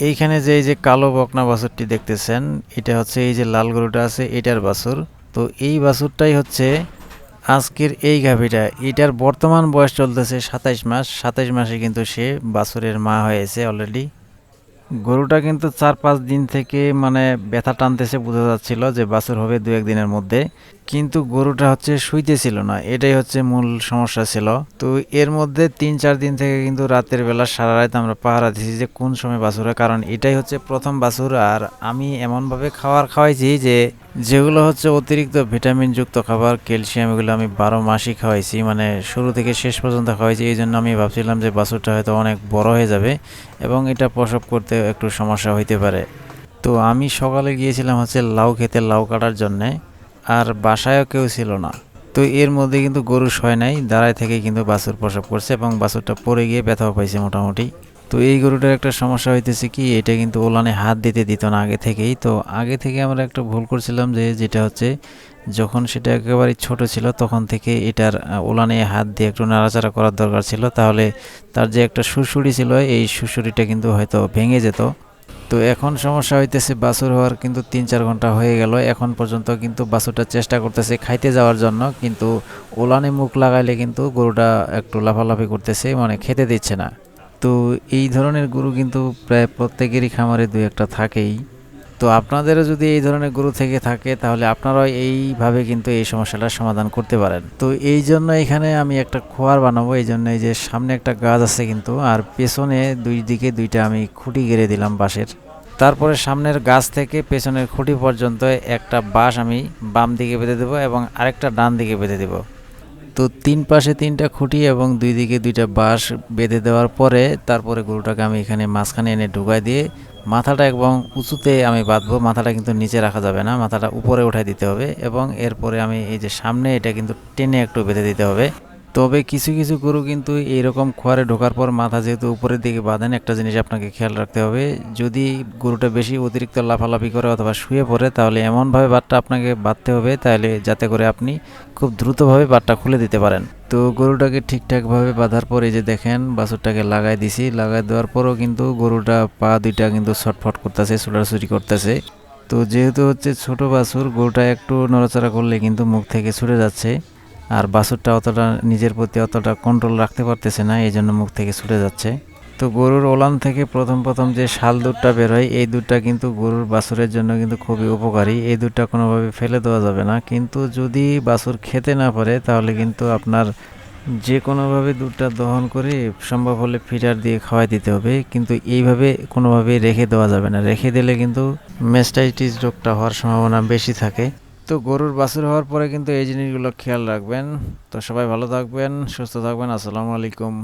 এইখানে যে এই যে কালো বকনা বাছুরটি দেখতেছেন, এটা হচ্ছে এই যে লাল গরুটা আছে, এটার বাছুর। তো এই বাছুরটাই হচ্ছে আজকের এই গাভীটা। এটার বর্তমান বয়স চলতেছে সাতাইশ মাস। সাতাইশ মাসে কিন্তু সে বাছুরের মা হয়েছে অলরেডি গরুটা কিন্তু চার পাঁচ দিন থেকে মানে ব্যথা টানতেছে বোঝা যাচ্ছিল যে বাছুর হবে দু একদিনের মধ্যে। কিন্তু গরুটা হচ্ছে শুইতেছিল না, এটাই হচ্ছে মূল সমস্যা ছিল। তো এর মধ্যে তিন চার দিন থেকে কিন্তু রাতের বেলা সারা রাত আমরা পাহারা দিছি যে কোন সময় বাছুর কারণ এটাই হচ্ছে প্রথম বাছুর। আর আমি এমনভাবে খাওয়ার খাওয়াইছি যে যেগুলো হচ্ছে অতিরিক্ত ভিটামিনযুক্ত খাবার, ক্যালসিয়াম, এগুলো আমি বারো মাসই খাওয়াইছি মানে শুরু থেকে শেষ পর্যন্ত খাওয়াইছি এই জন্য আমি ভাবছিলাম যে বাছুরটা হয়তো অনেক বড় হয়ে যাবে এবং এটা প্রসব করতে একটু সমস্যা হইতে পারে। তো আমি সকালে গিয়েছিলাম হচ্ছে লাউ খেতে, লাউ কাটার জন্যে, আর বাসায়ও কেউ ছিল না। তো এর মধ্যে কিন্তু গরু শয় নাই, দাঁড়ায় থেকে কিন্তু বাছুর প্রসব করছে এবং বাছুরটা পড়ে গিয়ে ব্যথাও পাইছে মোটামুটি। তো এই গরুটার একটা সমস্যা হইতেছে কি, এটা কিন্তু ওলানে হাত দিতে দিত না আগে থেকেই। তো আগে থেকে আমরা একটা ভুল করছিলাম যে, যেটা হচ্ছে যখন সেটা একেবারে ছোট ছিল তখন থেকে এটার ওলানে হাত দিয়ে একটু নাড়াচাড়া করার দরকার ছিল। তাহলে তার যে একটা সুড়সুড়ি ছিল, এই সুড়সুড়িটা কিন্তু হয়তো ভেঙে যেত। তো এখন সমস্যা হইতেছে বাছুর হওয়ার কিন্তু তিন চার ঘণ্টা হয়ে গেল। এখন পর্যন্ত কিন্তু বাছুরটা চেষ্টা করতেছে খাইতে যাওয়ার জন্য। কিন্তু ওলানে মুখ লাগাইলে কিন্তু গরুটা একটু লাফালাফি করতেছে মানে খেতে দিচ্ছে না। তো এই ধরনের গরু কিন্তু প্রায় প্রত্যেকেরই খামারে দুই একটা থাকেই। তো আপনাদেরও যদি এই ধরনের গরু থেকে থাকে, তাহলে আপনারাও এইভাবে কিন্তু এই সমস্যাটার সমাধান করতে পারেন। তো এই জন্য এখানে আমি একটা খোয়ার বানাবো, এই জন্য এই যে সামনে একটা গাছ আছে কিন্তু, আর পেছনে দুই দিকে দুইটা আমি খুঁটি গেড়ে দিলাম বাঁশের। তারপরে সামনের গাছ থেকে পেছনের খুঁটি পর্যন্ত একটা বাঁশ আমি বাম দিকে বেঁধে দেবো এবং আরেকটা ডান দিকে বেঁধে দেবো। তো তিন পাশে তিনটা খুঁটি এবং দুই দিকে দুইটা বাঁশ বেঁধে দেওয়ার পরে তারপরে গরুটাকে আমি এখানে মাঝখানে এনে ঢুকাই দিয়ে মাথাটা এবং উঁচুতে আমি বাঁধবো। মাথাটা কিন্তু নিচে রাখা যাবে না। মাথাটা উপরে উঠাই দিতে হবে এবং এরপরে আমি এই যে সামনে এটা কিন্তু টেনে একটু বেঁধে দিতে হবে। তবে কিছু কিছু গরু কিন্তু এইরকম খোয়ারে ঢোকার পর মাথা যেহেতু উপরের দিকে বাঁধেন, একটা জিনিস আপনাকে খেয়াল রাখতে হবে। যদি গরুটা বেশি অতিরিক্ত লাফালাফি করে অথবা শুয়ে পড়ে, তাহলে এমনভাবে বাটটা আপনাকে বাঁধতে হবে, তাহলে যাতে করে আপনি খুব দ্রুতভাবে বাটটা খুলে দিতে পারেন। তো গরুটাকে ঠিকঠাকভাবে বাঁধার পর এই যে দেখেন, বাছুরটাকে লাগাই দিছি। লাগাই দেওয়ার পরও কিন্তু গরুটা পা দুইটা কিন্তু ছটফট করতেছে, ছুটাছুটি করতেছে। তো যেহেতু হচ্ছে ছোট বাছুর, গরুটা একটু নড়াচড়া করলে কিন্তু মুখ থেকে ছুটে যাচ্ছে। আর বাছুরটা অতটা নিজের প্রতি অতটা কন্ট্রোল রাখতে পারতেছে না এই জন্য মুখ থেকে ছুটে যাচ্ছে। তো গরুর ওলান থেকে প্রথম প্রথম যে শাল দুধটা বেরোয় এই দুধটা কিন্তু গরুর বাছুরের জন্য কিন্তু খুবই উপকারী। এই দুধটা কোনোভাবে ফেলে দেওয়া যাবে না। কিন্তু যদি বাছুর খেতে না পারে, তাহলে কিন্তু আপনার যে কোনোভাবে দুধটা দহন করে সম্ভব হলে ফিটার দিয়ে খাওয়াই দিতে হবে। কিন্তু এইভাবে কোনোভাবে রেখে দেওয়া যাবে না। রেখে দিলে কিন্তু মেস্টাইটিস রোগটা হওয়ার সম্ভাবনা বেশি থাকে। তো গরুর বাছুর হওয়ার পরে কিন্তু এই জিনিসগুলো খেয়াল রাখবেন। তো সবাই ভালো থাকবেন, সুস্থ থাকবেন, আসসালামু আলাইকুম।